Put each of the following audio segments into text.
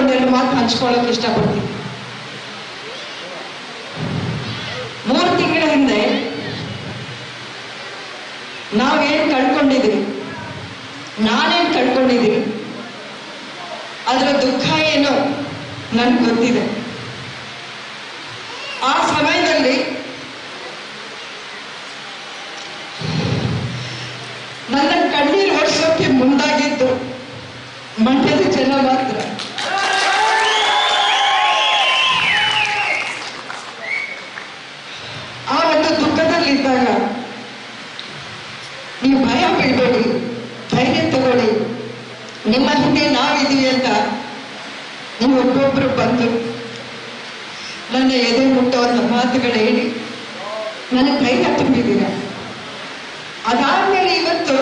ಒಂದೆರಡು ಮಾತು ಹಂಚ್ಕೊಳ್ಳೋಕೆ ಇಷ್ಟಪಡ್ತೀನಿ. ಮೂರು ತಿಂಗಳ ಹಿಂದೆ ನಾವೇನ್ ಕಳ್ಕೊಂಡಿದ್ವಿ ನಾನೇನ್ ಕಳ್ಕೊಂಡಿದ್ದೀವಿ ಅದರ ದುಃಖ ಏನೋ? ನನ್ಗೆ ಗೊತ್ತಿದೆ. ಆ ಸಮಯದಲ್ಲಿ ಮಂಡ್ಯದ ಜನ ಮಾತ್ರ. ಆ ಒಂದು ದುಃಖದಲ್ಲಿದ್ದಾಗ ನೀವು ಭಯ ಬೀಳ್ಬೇಡಿ ಧೈರ್ಯ ತಗೊಳ್ಳಿ. ನಿಮ್ಮ ಹಿಂದೆ ನಾವಿದ್ದೀವಿ ಅಂತ ನೀವು ಒಬ್ಬೊಬ್ರು ಬಂದು ನನ್ನ ಎದೆ ಮುಟ್ಟುವಂತ ಮಾತುಗಳು ಹೇಳಿ ನನಗೆ ಧೈರ್ಯ ತುಂಬಿದ್ದೀರ? ಅದಾದ್ಮೇಲೆ ಇವತ್ತು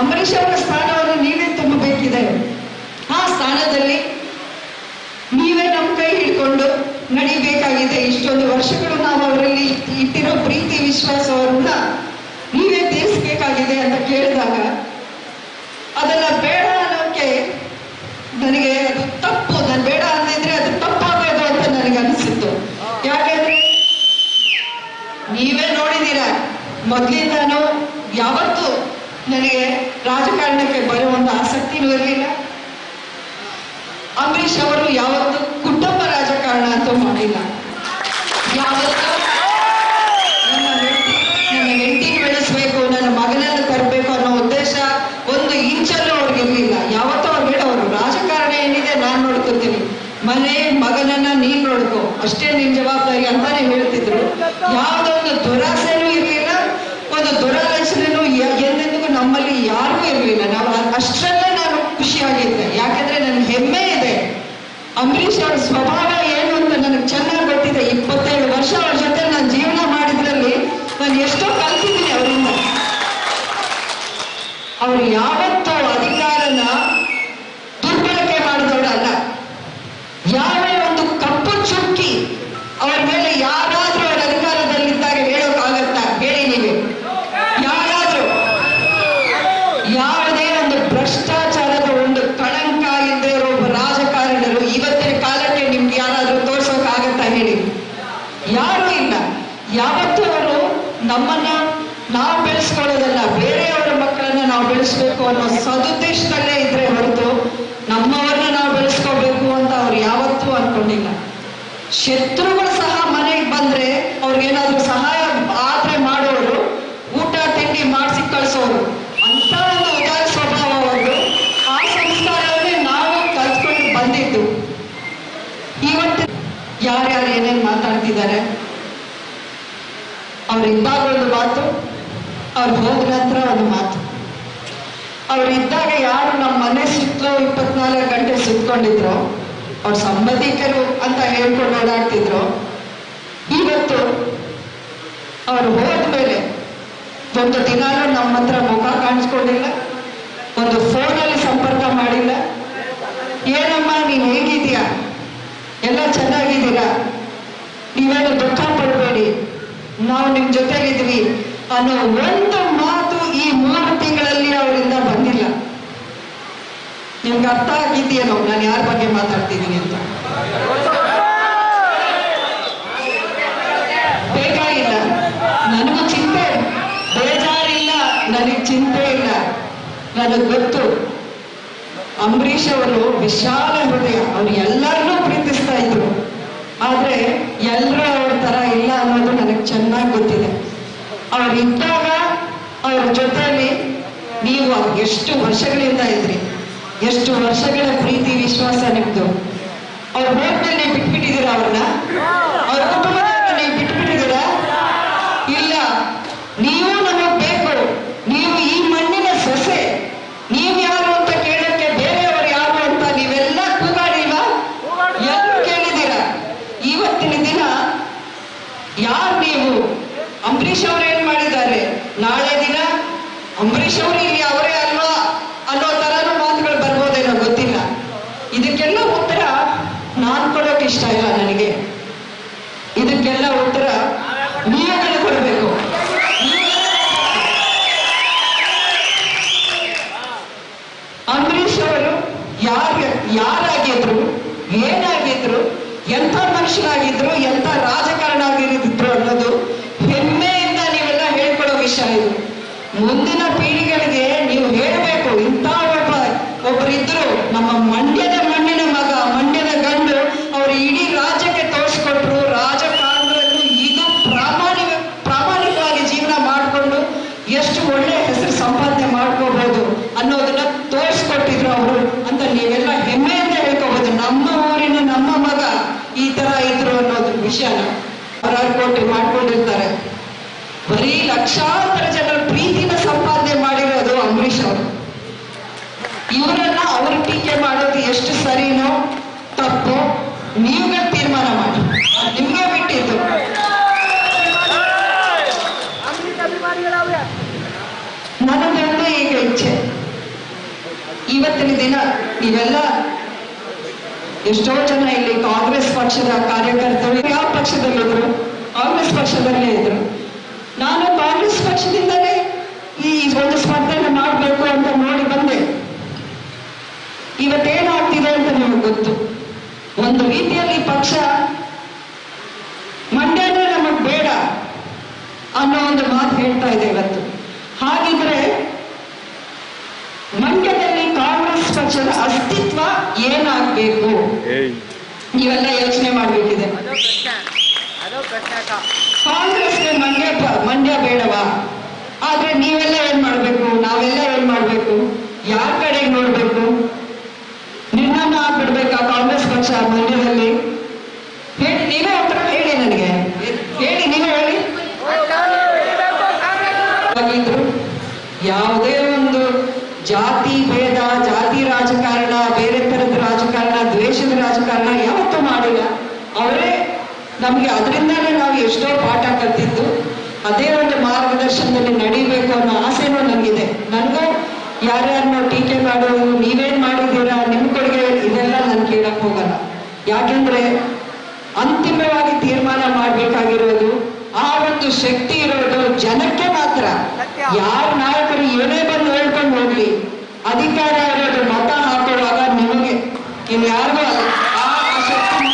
ಅಂಬರೀಷ್ ಅವರ ಸ್ಥಾನವನ್ನು ನೀವೇ ಆ ಸ್ಥಾನದಲ್ಲಿ ನೀವೇ ನಮ್ಮ ಕೈ ಹಿಡ್ಕೊಂಡು ನಡಿಬೇಕಾಗಿದೆ. ಇಷ್ಟೊಂದು ವರ್ಷಗಳು ನಾವು ಅವರಲ್ಲಿ ಇಟ್ಟಿರೋ ಪ್ರೀತಿ, ವಿಶ್ವಾಸವನ್ನ ನೀವೇ ತೀರಿಸಬೇಕಾಗಿದೆ ಅಂತ ಕೇಳಿದಾಗ ಅದನ್ನ ಬೇಡ ಅನ್ನೋಕೆ ನನಗೆ ಅದು ತಪ್ಪು. ನಾನು ಬೇಡ ಅಂದಿದ್ರೆ ಅದು ತಪ್ಪಾಗೋದು ಅಂತ ನನಗೆ ಅನಿಸಿತ್ತು. ಯಾಕಂದ್ರೆ ನೀವೇ ನೋಡಿದ್ದೀರಾ, ಮೊದ್ಲಿಂದಾನು ಯಾವತ್ತೂ ನನಗೆ ರಾಜಕಾರಣಕ್ಕೆ ಬರುವಂತ ಆಸಕ್ತಿನೂ ಇರಲಿಲ್ಲ ಅಂಬರೀಷ್ ಅವರು ಯಾವತ್ತು ಕುಟುಂಬ ರಾಜಕಾರಣ ಅಂತ ಮಾಡಿಲ್ಲ. ಯಾವತ್ತು ನನ್ನ ಹೆಂಡತಿ, ನನ್ನ ಹೆಂಡತಿನ ಬೆಳೆಸ್ಬೇಕು, ನನ್ನ ಮಗನನ್ನು ತರಬೇಕು ಅನ್ನೋ ಉದ್ದೇಶ ಒಂದು ಇಂಚಲ್ಲೂ ಅವ್ರಿಗಿರ್ಲಿಲ್ಲ ಯಾವತ್ತೂ ಅವ್ರು ಹೇಳೋರು ರಾಜಕಾರಣ ಏನಿದೆ ನಾನು ನೋಡ್ಕೊತೀನಿ ಮನೆ, ಮಗನನ್ನ ನೀನ್ ನೋಡ್ಕೊ. ಅಷ್ಟೇ ನಿನ್ ಜವಾಬ್ದಾರಿ ಅಂತಾನೆ ಹೇಳ್ತಿದ್ರು. ಯಾವ್ದೊಂದು ದುರಾಸೆನೂ ಇರ್ಲಿಲ್ಲ, ಒಂದು ದುರಾಲೋಚನೆನೂ ಯ- ಎಂದೆಂದಿಗೂ ನಮ್ಮಲ್ಲಿ ಯಾರೂ ಇರ್ಲಿಲ್ಲ ನಾವು ಅ- ಅಷ್ಟರಲ್ಲೇ ನಾನು ಖುಷಿಯಾಗಿದ್ದೆ ಯಾಕಂದ್ರೆ ನನ್ಗೆ ಹೆಮ್ಮೆ ಇದೆ ಅಂಬರೀಷ್ ಅವ್ರ ಸ್ವಭಾವ ಏನು ಅಂತ ನನಗೆ ಚೆನ್ನಾಗಿ ಗೊತ್ತಿದೆ ಇಪ್ಪತ್ತೇಳು ವರ್ಷ ಅವ್ರ ಜೊತೆ ನಾನು ಜೀವನ ಮಾಡಿದ್ರಲ್ಲಿ ನಾನು ಎಷ್ಟೋ ಕಲ್ತಿದ್ದೀನಿ ಅವರಿಂದ ಅವ್ರು ಯಾವತ್ತೂ ಅಧಿಕಾರನ ದುರ್ಬಳಕೆ ಮಾಡಿದವರಲ್ಲ ಯಾವೇ ಒಂದು ಕಪ್ಪು ಚುಕ್ಕಿ ಅವ್ರ ಮೇಲೆ ಯಾರಾದ್ರೂ ಅವ್ರ ಅಧಿಕಾರದಲ್ಲಿದ್ದಾಗ ಹೇಳೋಕ್ಕಾಗತ್ತಾ ಹೇಳಿ ನೀವೇ ಯಾರಾದ್ರೂ ಯಾವುದೇ ಒಂದು ಭ್ರಷ್ಟಾಚಾರದ ಒಂದು ಕಳಂಕ ಇಲ್ಲದೆ ಇರೋ ಒಬ್ಬ ರಾಜಕಾರಣಿಗಳು ಇವತ್ತಿನ ಕಾಲಕ್ಕೆ ನಿಮ್ಗೆ ಯಾರಾದ್ರೂ ತೋರ್ಸೋಕ್ಕಾಗತ್ತಾ ಹೇಳಿ ಯಾರೂ ಇಲ್ಲ ಯಾವತ್ತೂ ಅವರು ನಮ್ಮನ್ನ ನಾವು ಬೆಳೆಸ್ಕೊಳ್ಳೋದಲ್ಲ ಬೇರೆಯವರ ಮಕ್ಕಳನ್ನ ನಾವು ಅನ್ನೋ ಸದುದ್ದೇಶದಲ್ಲೇ ಇದ್ರೆ ಹೊರತು ನಮ್ಮವರನ್ನ ನಾವು ಬೆಳೆಸ್ಕೋಬೇಕು ಅಂತ ಅವ್ರು ಯಾವತ್ತೂ ಅನ್ಕೊಂಡಿಲ್ಲ. ಶತ್ರುಗಳು ಸಹ ಮನೆಗೆ ಬಂದ್ರೆ ಅವ್ರಿಗೇನಾದ್ರೂ ಸಹಾಯ ಆದ್ರೆ ಮಾಡೋರು, ಊಟ, ತಿಂಡಿ ಮಾಡಿಸಿ ಕಳಿಸೋರು. ಅಂತ ಒಂದು ಉದಾರ ಸ್ವಭಾವ ಅವರು ಆ ಸಂಸ್ಕಾರವನ್ನೇ ನಾವು ಕಲ್ತ್ಕೊಂಡು ಬಂದಿದ್ದು. ಇವತ್ತು ಯಾರ್ಯಾರು ಏನೇನ್ ಮಾತಾಡ್ತಿದ್ದಾರೆ? ಅವ್ರ ಒಂದು ಮಾತು, ಅವ್ರು ಹೋದ ನಂತರ ಒಂದು ಮಾತು. ಅವ್ರು ಇದ್ದಾಗ ಯಾರು ನಮ್ಮ ಮನೆ ಸುತ್ತಲೂ ಇಪ್ಪತ್ನಾಲ್ಕು ಗಂಟೆ ಸುತ್ಕೊಂಡಿದ್ರು. ಅವ್ರ ಸಂಬಂಧಿಕರು ಅಂತ ಹೇಳ್ಕೊಂಡು ಓಡಾಡ್ತಿದ್ರು. ಇವತ್ತು ಅವ್ರು ಹೋದ್ಮೇಲೆ ಒಂದು ದಿನಾನು ನಮ್ಮ ಹತ್ರ ಮುಖ ಕಾಣಿಸ್ಕೊಂಡಿಲ್ಲ, ಒಂದು ಫೋನಲ್ಲಿ ಸಂಪರ್ಕ ಮಾಡಿಲ್ಲ. ಏನಮ್ಮ, ನೀನ್ ಹೇಗಿದ್ಯಾ ಎಲ್ಲ ಚೆನ್ನಾಗಿದ್ದೀರಾ? ನೀವೇನು ದುಃಖ ಪಡಬೇಡಿ. ನಾವು ನಿಮ್ಮ ಜೊತೆಗಿದ್ವಿ ಅನ್ನೋ ಒಂದು ಮಾತು ಈ ಮೂರು ತಿಂಗಳಲ್ಲಿ ಅವರಿಂದ ಬಂದಿಲ್ಲ ನಿಮ್ಗೆ ಅರ್ಥ ಆಗಿದೆಯೇನೋ ನಾನು ಯಾರ ಬಗ್ಗೆ ಮಾತಾಡ್ತಿದ್ದೀನಿ ಅಂತ. ಬೇಕಾಗಿಲ್ಲ. ನನಗೂ ಚಿಂತೆ ಬೇಜಾರಿಲ್ಲ. ನನಗೆ ಚಿಂತೆ ಇಲ್ಲ. ನನಗೆ ಗೊತ್ತು. ಅಂಬರೀಷ್ ಅವರು ವಿಶಾಲ ಹೃದಯ. ಅವ್ರು ಎಲ್ಲರನ್ನೂ ಪ್ರೀತಿಸ್ತಾ ಇದ್ರು. ಆದ್ರೆ ಎಲ್ಲರೂ ಅವ್ರ ತರ ಇಲ್ಲ ಅನ್ನೋದು ನನಗೆ ಚೆನ್ನಾಗಿ ಗೊತ್ತಿದೆ. ಅವ್ರು ಇದ್ದಾಗ ಅವ್ರ ಜೊತೆಯಲ್ಲಿ ನೀವು ಎಷ್ಟು ವರ್ಷಗಳಿಂದ ಇದ್ರಿ? ಎಷ್ಟು ವರ್ಷಗಳ ಪ್ರೀತಿ ವಿಶ್ವಾಸ ನಿಮ್ದು? ಅವ್ರ ಹೋದ್ಮೇಲೆ ಬಿಟ್ಬಿಟ್ಟಿದ್ದೀರಾ ಅವ್ರನ್ನ? ಅವ್ರ ಕುಟುಂಬದವ್ರನ್ನ ನಾನು ಕೊಡೋಕೆ ಇಷ್ಟ ಇಲ್ಲ ನನಗೆ. ಇದಕ್ಕೆಲ್ಲ ಉತ್ತರ ನೀವುಗಳು ಕೊಡಬೇಕು. ಅಂಬರೀಷ್ ಅವರು ಯಾರ ಯಾರಾಗಿದ್ರು, ಏನಾಗಿದ್ರು, ಎಂಥ ಮನುಷ್ಯರಾಗಿದ್ರು, ಎಂಥ ರಾಜಕಾರಣ ಆಗಿರಿದ್ರು ಅನ್ನೋದು ಹೆಮ್ಮೆಯಿಂದ ನೀವೆಲ್ಲ ಹೇಳ್ಕೊಳ್ಳೋ ವಿಷಯ ಇದು. ಮುಂದಿನ ಪೀಳಿಗೆ ಅವ್ರ ಟೀಕೆ ಮಾಡೋದು ಎಷ್ಟು ಸರಿನೋ ತಪ್ಪು ನೀವೇ ತೀರ್ಮಾನ ಮಾಡಿ. ನಿಮ್ಗೆ ಬಿಟ್ಟಿದ್ದು. ನನ್ನದೊಂದು ಈಗ ಇಚ್ಛೆ. ಇವತ್ತಿನ ದಿನ ಇವೆಲ್ಲ ಎಷ್ಟೋ ಜನ ಇಲ್ಲಿ ಕಾಂಗ್ರೆಸ್ ಪಕ್ಷದ ಕಾರ್ಯಕರ್ತರು, ಯಾವ ಪಕ್ಷದಲ್ಲಿದ್ರು, ಕಾಂಗ್ರೆಸ್ ಪಕ್ಷದಲ್ಲೇ ಇದ್ರು. ನಾನು ಕಾಂಗ್ರೆಸ್ ಪಕ್ಷದಿಂದಲೇ ಈ ಒಂದು ಸ್ಪರ್ಧೆಯನ್ನು ಮಾಡಬೇಕು ಅಂತ ನೋಡಿ ಬಂದೆ. ಇವತ್ತೇನಾಗ್ತಿದೆ ಅಂತ ನಿಮಗೆ ಗೊತ್ತು? ಒಂದು ರೀತಿಯಲ್ಲಿ ಪಕ್ಷ ಮಂಡ್ಯನೇ ನಮಗ್ ಬೇಡ ಅನ್ನೋ ಒಂದು ಮಾತು ಹೇಳ್ತಾ ಇದೆ ಇವತ್ತು. ಹಾಗಿದ್ರೆ ಮಂಡ್ಯದಲ್ಲಿ ಕಾಂಗ್ರೆಸ್ ಪಕ್ಷದ ಅಸ್ತಿತ್ವ ಏನಾಗ್ಬೇಕು? ಇವೆಲ್ಲ ನೀವೆಲ್ಲ ಯೋಚನೆ ಮಾಡಬೇಕಿದೆ. ಕಾಂಗ್ರೆಸ್ಗೆ ಮಂಡ್ಯ ಮಂಡ್ಯ ಬೇಡವಾ? ಆದ್ರೆ ನೀವೆಲ್ಲ ಏನ್ ಮಾಡ್ಬೇಕು? ನಾವೆಲ್ಲ ಏನ್ ಮಾಡ್ಬೇಕು? ಯಾರ ಕಡೆಗೆ ನೋಡ್ಬೇಕು? ನಿನ್ನನ್ನ ಬಿಡ್ಬೇಕಾ? ಕಾಂಗ್ರೆಸ್ ಪಕ್ಷ ಮಂಡ್ಯದಲ್ಲಿ ಹೇಳಿ, ನೀವೇ ಉತ್ತರ ಹೇಳಿ ನನಗೆ. ಹೇಳಿ, ನೀವೇ ಹೇಳಿ. ಯಾವುದೇ ಒಂದು ಜಾತಿ ಭೇದ, ಜಾತಿ ರಾಜಕಾರಣ, ಬೇರೆ ತರದ ರಾಜಕಾರಣ, ದ್ವೇಷದ ರಾಜಕಾರಣ ಯಾವತ್ತೂ ಮಾಡಿಲ್ಲ. ಅವರೇ ನಮ್ಗೆ ಅದರಿಂದಾನೇ ನಾವು ಎಷ್ಟೋ ಪಾಠ ಕಲ್ತಿದ್ದು. ಅದೇ ಒಂದು ಮಾರ್ಗದರ್ಶನದಲ್ಲಿ ನಡಿಬೇಕು ಅನ್ನೋ ಆಸೆನೂ ನನಗಿದೆ ನನಗೂ ಯಾರ್ಯಾರನ್ನೋ ಟೀಕೆ ಮಾಡೋದು ನೀವೇನ್ ಮಾಡಿದ್ದೀರಾ, ನಿಮ್ ಕೊಡುಗೆ ಇದೆಲ್ಲ ನಾನು ಕೇಳಕ್ ಹೋಗಲ್ಲ. ಯಾಕೆಂದ್ರೆ ಅಂತಿಮವಾಗಿ ತೀರ್ಮಾನ ಮಾಡ್ಬೇಕಾಗಿರೋದು ಆ ಒಂದು ಶಕ್ತಿ ಇರೋದು ಜನಕ್ಕೆ ಮಾತ್ರ. ಯಾರ ನಾಯಕರು ಏನೇ ಬಂದು ಹೇಳ್ಕೊಂಡು ಹೋಗ್ಲಿ ಅಧಿಕಾರ ಇರೋದು ಮತ ಹಾಕೊಳ್ಳುವಾಗ ನಿಮಗೆ ಇನ್ ಯಾರಿಗೂ ಅಲ್ಲ. ಆ ಆ ಶಕ್ತಿ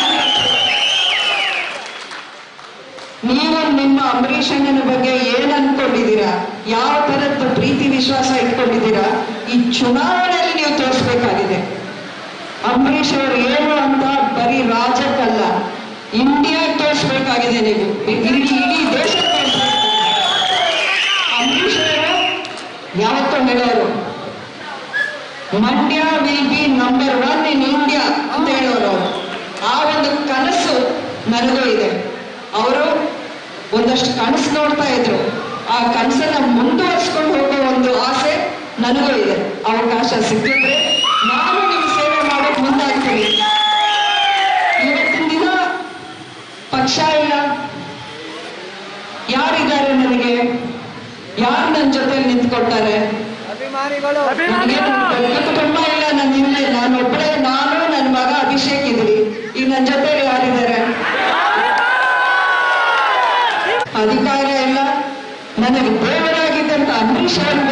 ನೀವು ನಿಮ್ಮ ಅಂಬರೀಷ್ ಅಣ್ಣನ ಬಗ್ಗೆ ಏನ್ ಅನ್ಕೊಂಡಿದ್ದೀರಾ? ಯಾವ ತರದ್ದು ಪ್ರೀತಿ ವಿಶ್ವಾಸ ಇಟ್ಕೊಂಡಿದ್ದೀರಾ? ಈ ಚುನಾವಣೆಯಲ್ಲಿ ನೀವು ತೋರಿಸ್ಬೇಕಾಗಿದೆ. ಅಂಬರೀಷ್ ಅವರು ಏನು ಅಂತ ಬರೀ ರಾಜಕ್ಕಲ್ಲ ಇಂಡಿಯಾ ತೋರಿಸ್ಬೇಕಾಗಿದೆ ನೀವು. ಇಡೀ ಇಡೀ ದೇಶ. ಅಂಬರೀಷ್ ಅವರು ಯಾವತ್ತೂ ಹೇಳೋರು Mandya will be number one in India ಅಂತ ಹೇಳೋರು ಆ ಒಂದು ಕನಸು ನನಗೂ ಇದೆ. ಅವರು ಒಂದಷ್ಟು ಕನಸು ನೋಡ್ತಾ ಇದ್ರು. ಆ ಕನಸನ್ನ ಮುಂದುವರಿಸ್ಕೊಂಡು ಹೋಗೋ ಒಂದು ಆಸೆ ನನಗೂ ಇದೆ. ಅವಕಾಶ ಸಿಕ್ಕಿದ್ರೆ ನಾನು ನಿಮ್ಮ ಸೇವೆ ಮಾಡೋಕ್ ಮುಂದಾಗ್ತೀನಿ ಇವತ್ತಿನ ದಿನ ಪಕ್ಷ ಇಲ್ಲ ಯಾರಿದ್ದಾರೆ ನನಗೆ ಯಾರು ನನ್ನ ಜೊತೆಲಿ ನಿಂತ್ಕೊಳ್ತಾರೆ ಕುಟುಂಬ ಇಲ್ಲ ನಾನು ನಾನು ನನ್ನ ಮಗ ಅಭಿಷೇಕ್ ನನ್ನ ಜೊತೆ ಅಧಿಕಾರ ಇಲ್ಲ. ನನಗೆ ದೇವರಾಗಿದ್ದಂತ ಅಂಬರೀಷ್ ಅವರು